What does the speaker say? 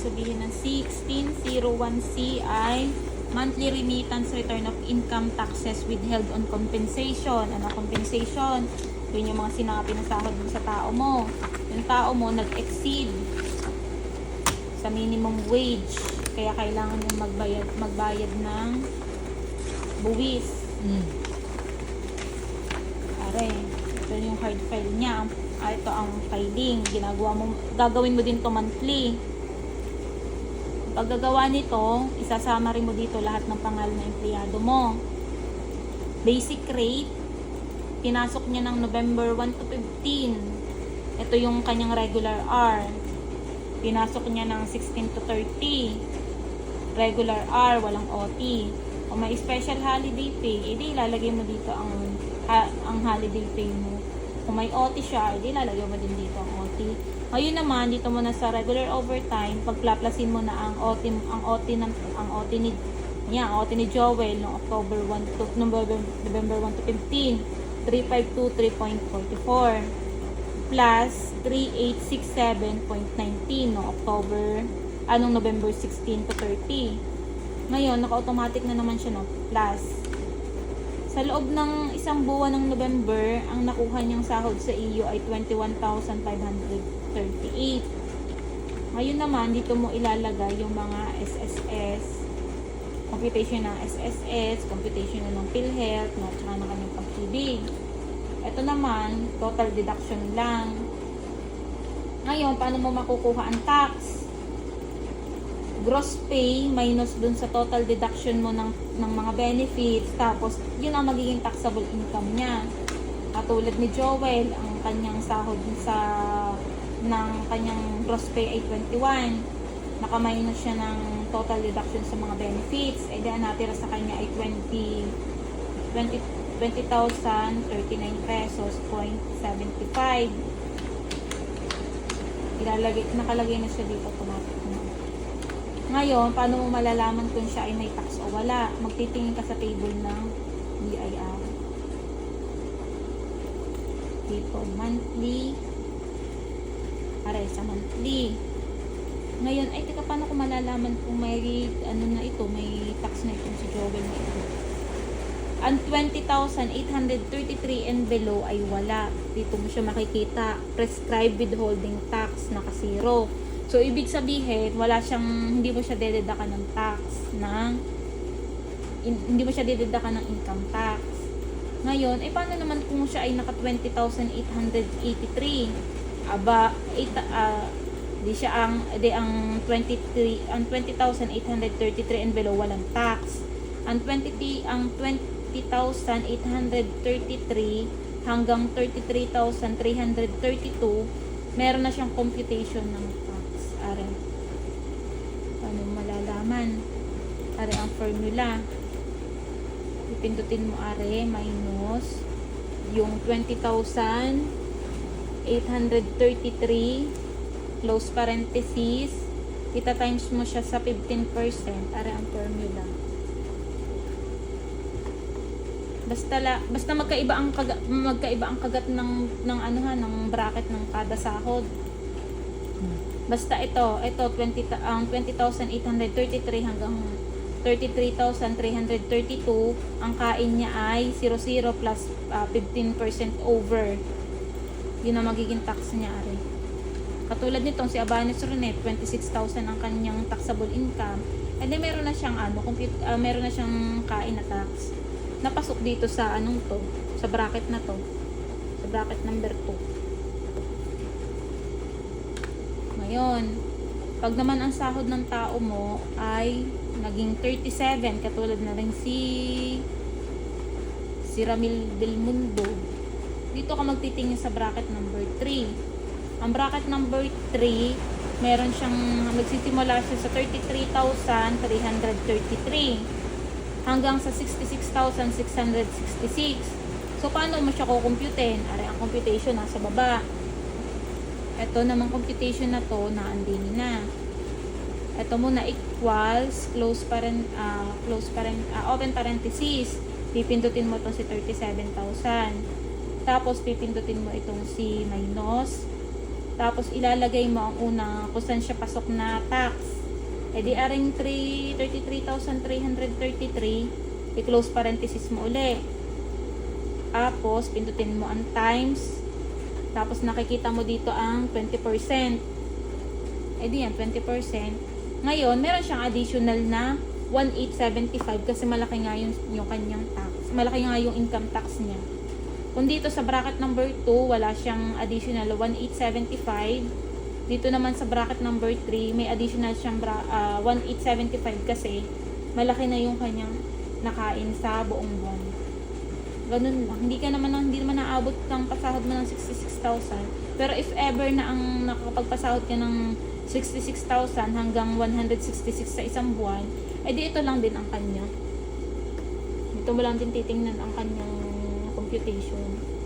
sabihin ng 1601C ay monthly remittance return of income taxes withheld on compensation. Ano compensation? Yun yung mga sinabi na sahod mo sa tao mo. Yung tao mo nag-exceed sa minimum wage. Kaya kailangan yung magbayad, magbayad ng buwis. Mm. Pare, ito yung hard file niya. Ah, ito ang filing. Ginagawa mo, gagawin mo din to monthly. Paggagawa nito, isasama rin mo dito lahat ng pangalan ng empleyado mo. Basic rate, pinasok niya ng November 1 to 15. Ito yung kanyang regular R. Pinasok niya ng 16 to 30. Regular R, walang OT. Kung may special holiday pay, edi ilalagay mo dito ang ha, ang holiday pay mo. Kung may OT siya, edi ilalagay mo din dito ang OT. Ngayon naman, dito mo na sa regular overtime, pagplaplasin mo na ang OT, ang OT ng, ang OT ni niya, ang OT ni Joel noong October 1 to November, November 1 to 15, 3523.44 plus 3867.19 noong October anong November 16 to 30. Ngayon, naka-automatic na naman siya no, plus. Sa loob ng isang buwan ng November, ang nakuha niyang sahod sa iyo ay 21,538. Ngayon naman, dito mo ilalagay yung mga SSS, computation ng SSS, computation ng PhilHealth, no, tsaka ng kanyang pag-ibig. Ito naman, total deduction lang. Ngayon, paano mo makukuha ang tax? Gross pay minus dun sa total deduction mo ng, ng mga benefits tapos yun ang magiging taxable income niya. Katulad ni Joel ang kanyang sahod sa ng kanyang gross pay ay 21 nakaminus siya ng total deduction sa mga benefits. Ay di natira sa kanya ay 20 20 20,039 pesos 0.75 ilalagay nakalagay na siya dito automatic na ngayon, paano mo malalaman kung siya ay may tax o wala? Magtitingin ka sa table ng BIR. Dito, monthly. Aray, sa monthly. Ngayon, ay, teka, paano ko malalaman kung may, ano na ito, may tax na itong si Joel na ito? Ang 20,833 and below ay wala. Dito mo siya makikita. Prescribed withholding tax, naka-zero. So, ibig sabihin, wala siyang, hindi mo siya dededakan ng tax, ng, in- hindi mo siya dededakan ng income tax. Ngayon, eh, paano naman kung siya ay naka 20,883? Aba, eight, ah, di siya ang, di ang 23, ang 20,833 and below, walang tax. Ang 20, ang 20,833 hanggang 33,332, meron na siyang computation ng. Are. Paano malalaman? Are ang formula. Ipindutin mo are minus yung 20,833 close parenthesis kita times mo siya sa 15% are ang formula. Basta la, basta magkaiba ang kagat, magkaiba ang kagat ng ng ano ha ng bracket ng kada sahod. Basta ito, ito 20 ta- ang 20,833 hanggang 33,332, ang kain niya ay 00 plus ah, 15% over. Yun ang magiging tax niya, are. Katulad nitong si Abanes Ronet, 26,000 ang kanyang taxable income. And then meron na siyang ano, compute, ah, meron na siyang kain na tax. Napasok dito sa anong to, sa bracket na to. Sa bracket number 2. Ngayon, pag naman ang sahod ng tao mo ay naging 37, katulad na rin si si Ramil Del Mundo, dito ka magtitingin sa bracket number 3. Ang bracket number 3, meron siyang magsisimula siya sa 33,333 hanggang sa 66,666. So, paano mo siya kukumputin? Are, ang computation nasa baba. Ito namang computation na to, naandini na. Ito muna equals, close paren, ah, close paren, ah, open parenthesis. Pipindutin mo itong si 37,000. Tapos, pipindutin mo itong si minus Tapos ilalagay mo ang una kung saan siya pasok na tax. E di aring 3, 33,333, i-close parenthesis mo uli. Tapos, pindutin mo ang times. Tapos nakikita mo dito ang 20%. E di yan, 20%. Ngayon, meron siyang additional na 1,875 kasi malaki nga yung, yung kanyang tax. Malaki nga yung income tax niya. Kung dito sa bracket number 2, wala siyang additional 1,875. Dito naman sa bracket number 3, may additional siyang bra- ah, 1,875 kasi malaki na yung kanyang nakain sa buong buwan. Ganun lang. Hindi ka naman, hindi naman naabot ng pasahod mo ng 66,000. Pero if ever na ang nakakapagpasahod ka ng 66,000 hanggang 166 sa isang buwan, edi ito lang din ang kanya. Dito mo lang din titingnan ang kanyang computation.